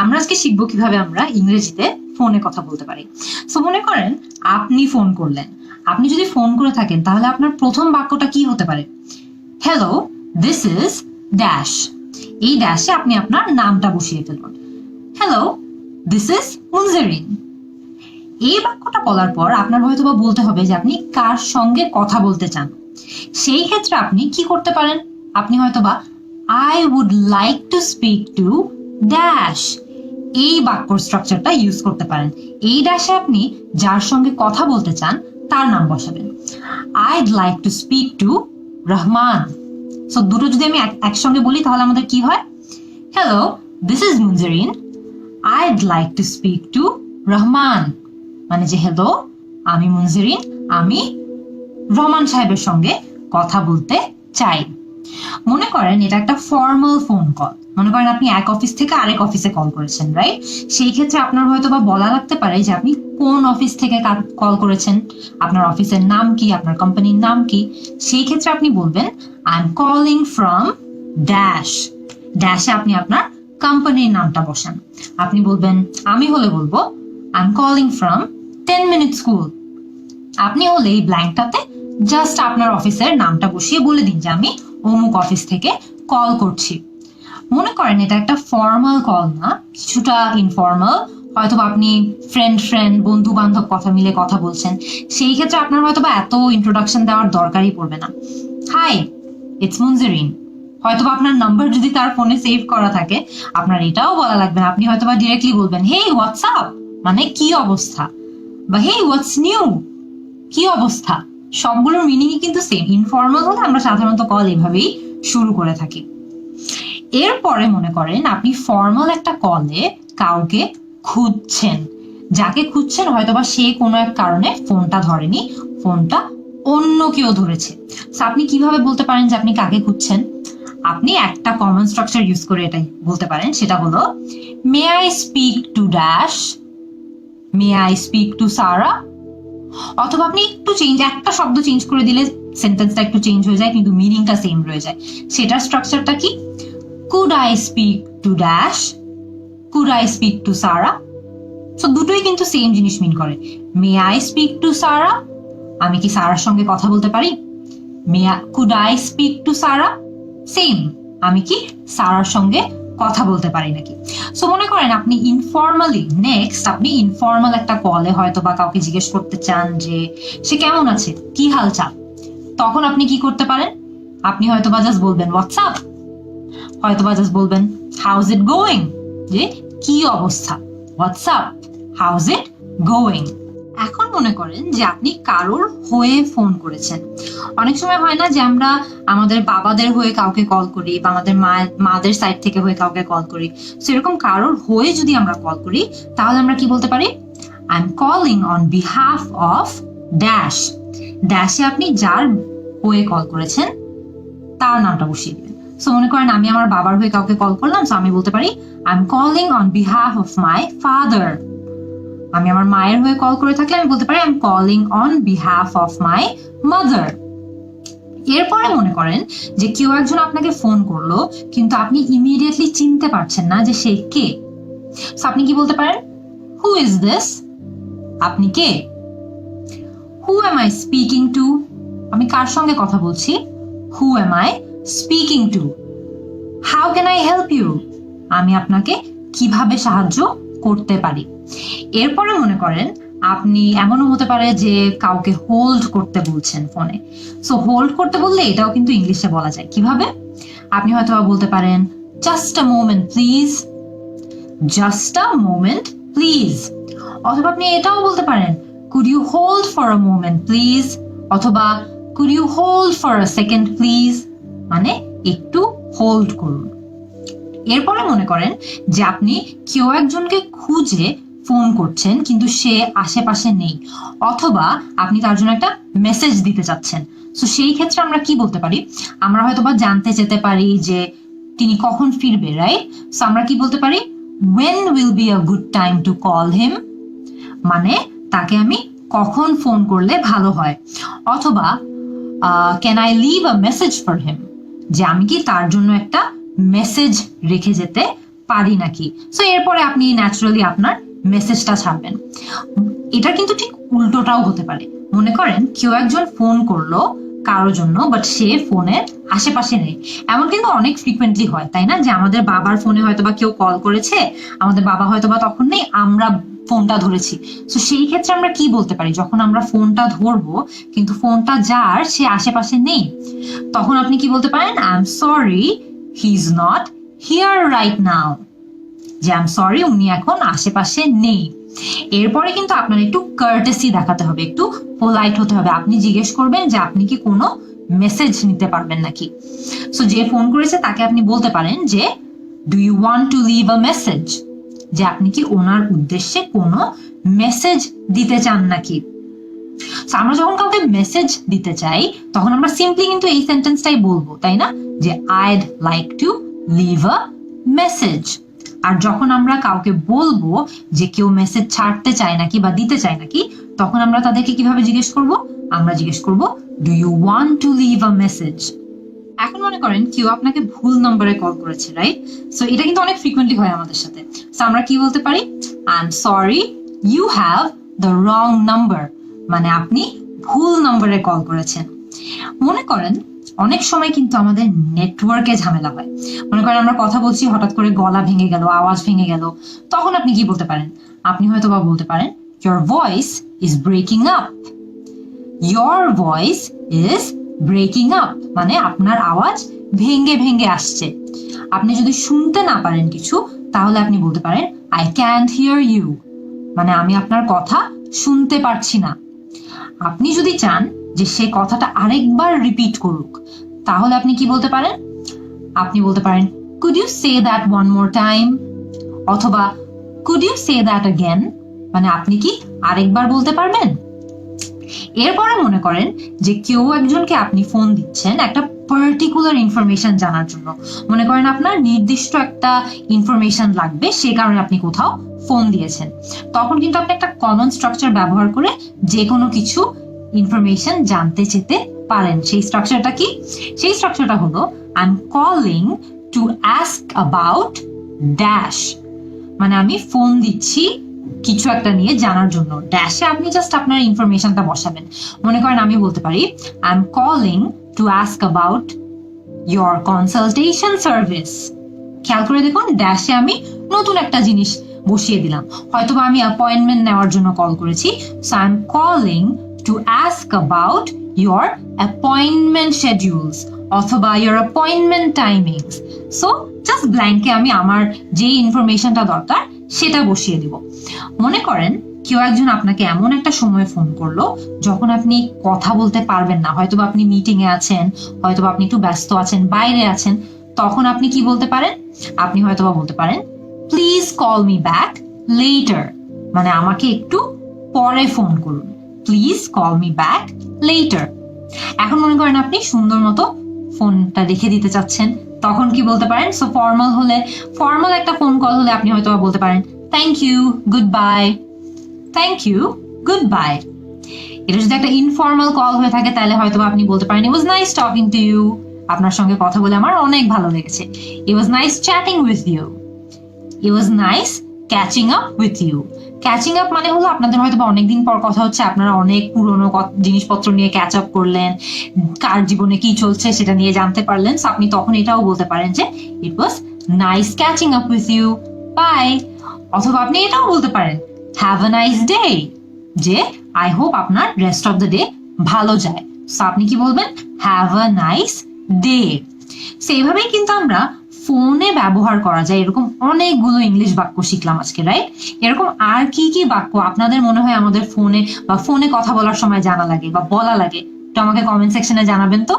আমরা আজকে শিখব কীভাবে আমরা ইংরেজিতে ফোনে কথা বলতে পারি। সো মনে করেন আপনি ফোন করলেন। আপনি যদি ফোন করে থাকেন, তাহলে আপনার প্রথম বাক্যটা কি হতে পারে? হ্যালো দিস ইজ ড্যাশ এই ড্যাশে আপনি আপনার নামটা বসিয়ে ফেলুন হ্যালো দিস ইজ মুনজারিন এই বাক্যটা বলার পর আপনার হয়তো বা বলতে হবে যে আপনি কার সঙ্গে কথা বলতে চান। সেই ক্ষেত্রে আপনি কি করতে পারেন? আপনি হয়তো বা I would like to speak to dash এই বাক্যর স্ট্রাকচারটা ইউজ করতে পারেন। এই ড্যাশে আপনি যার সঙ্গে কথা বলতে চান, তার নাম বসাবেন। I'd like to speak to Rahman so দুটো যদি আমি একসঙ্গে বলি, তাহলে আমাদের কি হয়? Hello this is Munzarin I'd like to speak to Rahman মানে যে হ্যালো আমি মুনজারিন আমি রহমান সাহেবের সঙ্গে কথা বলতে চাই। মনে করেন, এটা একটা ফর্মাল ফোন কল মনে করেন আপনি এক অফিস থেকে আরেক অফিসে কল করেছেন রাইট সেই ক্ষেত্রে আপনার হয়তো বা বলা লাগতে পারে যে আপনি কোন অফিস থেকে কল করেছেন, আপনার অফিসের নাম কি, আপনার কোম্পানির নাম কি? সেই ক্ষেত্রে আপনি বলবেন I am calling from dash ড্যাশে আপনি আপনার কোম্পানির নামটা বসান। আপনি বলবেন, আমি হলে বলব I am calling from ten minute school আপনি হলে এই ব্ল্যাঙ্কটাতে জাস্ট আপনার অফিসের নামটা বসিয়ে বলে দিন যে আমি অমুক অফিস থেকে কল করছি। মনে করেন এটা একটা ফর্মাল কল না, কিছুটা ইনফর্মাল হয়তো আপনি ফ্রেন্ড ফ্রেন্ড বন্ধু বান্ধব কথা মিলে কথা বলছেন। সেই ক্ষেত্রে আপনার হয়তো বা এত ইন্ট্রোডাকশন দেওয়ার দরকারই পড়বে না। হাই ইটস মুনজেরিন হয়তো আপনার নাম্বার যদি তার ফোনে সেভ করা থাকে, আপনার এটাও বলা লাগবে না। আপনি হয়তো বা ডিরেক্টলি বলবেন হেই হোয়াটসঅ্যাপ মানে কি অবস্থা? বা হেই হোয়াটস নিউ কি অবস্থা? সবগুলোর মিনিংই কিন্তু সেম ইনফর্মাল হলে আমরা সাধারণত কল এভাবেই শুরু করে থাকি। এরপরে মনে করেন আপনি ফর্মাল একটা কলে কাউকে খুঁজছেন। যাকে খুঁজছেন হয়তোবা সে কোনো এক কারণে ফোনটা ধরেনি, ফোনটা অন্য কেউ ধরেছে। আপনি কীভাবে বলতে পারেন যে আপনি কাকে খুঁজছেন? আপনি একটা কমন স্ট্রাকচার ইউজ করে এটাই বলতে পারেন, সেটা হলো may I speak to dash may I speak to Sara অথবা আপনি একটু চেঞ্জ একটা শব্দ চেঞ্জ করে দিলে সেন্টেন্সটা একটু চেঞ্জ হয়ে যায়, কিন্তু মিনিংটা সেম রয়ে যায়। সেটার স্ট্রাকচারটা কি? Could I speak to dash could I speak to Sara so দুটোই কিন্তু সেম জিনিস মিন করে। May I speak to Sara আমি কি সারার সঙ্গে কথা বলতে পারি? May could I speak to Sara same আমি কি সারার সঙ্গে কথা বলতে পারি নাকি? সো মনে করেন আপনি ইনফর্মালি নেক্সট আপনি ইনফর্মাল একটা কলে হয়তো বা কাউকে জিজ্ঞেস করতে চান যে, সে কেমন আছে? কি হাল চাল তখন আপনি কি করতে পারেন? আপনি হয়তো বা জাস্ট বলবেন হোয়াটসঅ্যাপ হয়তো বা জাস্ট বলবেন হাউজ ইট গোয়িং যে, কি অবস্থা? হোয়াটসঅ্যাপ হাউজ ইট গোয়িং এখন মনে করেন যে আপনি কারোর হয়ে ফোন করেছেন। অনেক সময় হয় না যে আমরা আমাদের বাবাদের হয়ে কাউকে কল করি বা আমাদের মায়ের মাদের সাইড থেকে হয়ে কাউকে কল করি। সেরকম কারোর হয়ে যদি আমরা কল করি, তাহলে আমরা কি বলতে পারি? I am calling on behalf of dash ড্যাশে আপনি যার হয়ে কল করেছেন, তার নামটা বসিয়ে সো মনে করেন আমি আমার বাবার হয়ে কাউকে কল করলাম সো আমি বলতে পারি I am calling on behalf of my father আমি আমার মায়ের হয়ে কল করে থাকলে আমি বলতে পারি I am calling on behalf of my mother এরপরে মনে করেন যে কেউ একজন আপনাকে ফোন করল, কিন্তু আপনি ইমিডিয়েটলি চিনতে পারছেন না যে সে কে। আপনি কি বলতে পারেন? হু ইজ দিস আপনি কে? Who am I speaking to আমি কার সঙ্গে কথা বলছি? Who am I speaking to how can I help you আমি আপনাকে কীভাবে সাহায্য করতে পারি? এরপরে মনে করেন, আপনি এমনও হতে পারে যে কাউকে হোল্ড করতে বলছেন ফোনে। সো হোল্ড করতে বললে এটাও কিন্তু ইংলিশে বলা যায়। কীভাবে? আপনি হয়তো বলতে পারেন just a moment please just a moment please অথবা আপনি এটাও বলতে পারেন could you hold for a moment please অথবা could you hold for a second please মানে একটু হোল্ড করুন। এরপরে মনে করেন যে আপনি কেউ একজনকে খুঁজে ফোন করছেন, কিন্তু সে আশেপাশে নেই, অথবা আপনি তার জন্য একটা মেসেজ দিতে চাচ্ছেন। তো সেই ক্ষেত্রে আমরা কি বলতে পারি? আমরা হয়তোবা জানতে যেতে পারি যে তিনি কখন ফিরবে রাইট সো আমরা কি বলতে পারি? When will be a good time to call him মানে তাকে আমি কখন ফোন করলে ভালো হয়? অথবা can I leave a message for him যে আমি কি তার জন্য একটা মেসেজ রেখে যেতে পারি নাকি? সো এরপরে আপনি ন্যাচারালি আপনার মেসেজটা ছাড়বেন। এটা কিন্তু ঠিক উল্টোটাও হতে পারে। মনে করেন, কেউ একজন ফোন করল কারও জন্য বাট সে ফোনের আশেপাশে নেই। এমন কিন্তু অনেক ফ্রিকুয়েন্টলি হয়, তাই না? যে আমাদের বাবার ফোনে হয়তো বা কেউ কল করেছে, আমাদের বাবা হয়তো বা তখন নেই, আমরা ফোনটা ধরেছি। তো সেই ক্ষেত্রে আমরা কি বলতে পারি? যখন আমরা ফোনটা ধরবো, কিন্তু ফোনটা যার, সে আশেপাশে নেই, তখন আপনি কি বলতে পারেন? I am sorry he is not here right now যে আই এম সরি উনি এখন আশেপাশে নেই। এরপরে কিন্তু আপনার একটু কার্টেসি দেখাতে হবে, একটু পোলাইট হতে হবে। আপনি জিজ্ঞেস করবেন যে, আপনি কি কোনো মেসেজ নিতে পারবেন নাকি? সো যে ফোন করেছে, তাকে আপনি বলতে পারেন যে do you want to leave a message যে আপনি কি ওনার উদ্দেশ্যে কোনো মেসেজ দিতে চান নাকি? আমরা যখন কাউকে মেসেজ দিতে চাই, তখন আমরা সিম্পলি কিন্তু এই সেন্টেন্সটাই বলব, তাই না? যে I'd like to leave a message আর যখন আমরা কাউকে বলব যে কেউ মেসেজ ছাড়তে চায় নাকি বা দিতে চায় নাকি, তখন আমরা তাদেরকে কীভাবে জিজ্ঞেস করব? আমরা জিজ্ঞেস করব do you want to leave a message এখন মনে করেন কেউ আপনাকে ভুল নম্বরে কল করেছে রাইট সো এটা কিন্তু অনেক ফ্রিকুয়েন্টলি হয় আমাদের সাথে। সো আমরা কি বলতে পারি? I am sorry you have the wrong number মানে আপনি ভুল নম্বরে কল করেছেন। মনে করেন, অনেক সময় কিন্তু আমাদের নেটওয়ার্কে ঝামেলা হয়। মনে করেন আমরা কথা বলছি, হঠাৎ করে গলা ভেঙে গেল, আওয়াজ ভেঙে গেল, তখন আপনি কি বলতে পারেন? আপনি হয়তো বা বলতে পারেন, your voice is breaking up your voice is breaking up মানে আপনার আওয়াজ ভেঙ্গে ভেঙ্গে আসছে। আপনি যদি শুনতে না পারেন কিছু, তাহলে আপনি বলতে পারেন আই ক্যান্ট হিয়ার ইউ মানে আমি আপনার কথা শুনতে পারছি না। আপনি যদি চান যে সে কথাটা আরেকবার রিপিট করুক, তাহলে আপনি কি বলতে পারেন? আপনি বলতে পারেন could you say that one more time অথবা could you say that again মানে আপনি কি আরেকবার বলতে পারবেন? এরপরে মনে করেন যে কেউ একজনকে আপনি ফোন দিচ্ছেন একটা পার্টিকুলার ইনফরমেশন জানার জন্য। মনে করেন আপনার নির্দিষ্ট একটা ইনফরমেশন লাগবে, সে কারণে আপনি কোথাও ফোন দিয়েছেন। তখন কিন্তু আপনি একটা কমন স্ট্রাকচার ব্যবহার করে যে কোনো কিছু ইনফরমেশন জানতে চেতে পারেন। সেই স্ট্রাকচারটা কি? সেই স্ট্রাকচারটা হলো I am calling to ask about dash মানে আমি ফোন দিচ্ছি কিছু একটা নিয়ে জানার জন্য। ড্যাশে আপনি জাস্ট আপনার ইনফরমেশনটা বসাবেন। মনে করেন আমি বলতে পারি I am calling to ask about your consultation service খেয়াল করে দেখুন ড্যাশে আমি নতুন একটা জিনিস বসিয়ে দিলাম। হয়তোবা আমি অ্যাপয়েন্টমেন্ট নেওয়ার জন্য কল করেছি। So I am calling to ask about your appointment schedules অথবা your appointment timings so just ব্ল্যাঙ্কে আমি আমার যে ইনফরমেশনটা দরকার সেটা বসিয়ে দিব। মনে করেন কেউ একজন আপনাকে এমন একটা সময় ফোন করল, যখন আপনি কথা বলতে পারবেন না হয়তো আপনি মিটিং এ আছেন হয়তো আপনি একটু ব্যস্ত আছেন, বাইরে আছেন, তখন আপনি কি বলতে পারেন? আপনি হয়তোবা বলতে পারেন please call me back later মানে আমাকে একটু পরে ফোন করুন। Please call me back later এখন মনে করেন আপনি সুন্দর মতো ফোনটা রেখে দিতে চাচ্ছেন তখন কি বলতে পারেন? সো ফর্মাল হলে ফর্মাল একটা ফোন কল হলে আপনি হয়তো বলতে পারেন thank you goodbye thank you goodbye এটা যদি একটা ইনফর্মাল কল হয়ে থাকে, তাহলে হয়তো আপনি বলতে পারেন it was nice talking to you আপনার সঙ্গে কথা বলে আমার অনেক ভালো লেগেছে। It was nice chatting with you it was nice catching up with you catching up মানে হলো আপনাদের হয়তো অনেকদিন পর কথা হচ্ছে, আপনারা অনেক পুরনো জিনিসপত্র নিয়ে ক্যাচ আপ করলেন, কার জীবনে কি চলছে সেটা নিয়ে জানতে পারলেন। আপনি তখন এটাও বলতে পারেন যে it was nice catching up with you bye অথবা আপনি এটাও বলতে পারেন হ্যাভ আ নাইস ডে যে আই হোপ আপনার রেস্ট অফ দ্য ডে ভালো যায়। আপনি কি বলবেন? হ্যাভ আ নাইস ডে সেইভাবেই কিন্তু আমরা ফোনে ব্যবহার করা যায়। এরকম অনেকগুলো ইংলিশ বাক্য শিখলাম আজকে রাইট এরকম আর কি কি বাক্য আপনাদের মনে হয় আমাদের ফোনে বা ফোনে কথা বলার সময় জানা লাগে বা বলা লাগে? তো আমাকে কমেন্ট সেকশনে জানাবেন তো।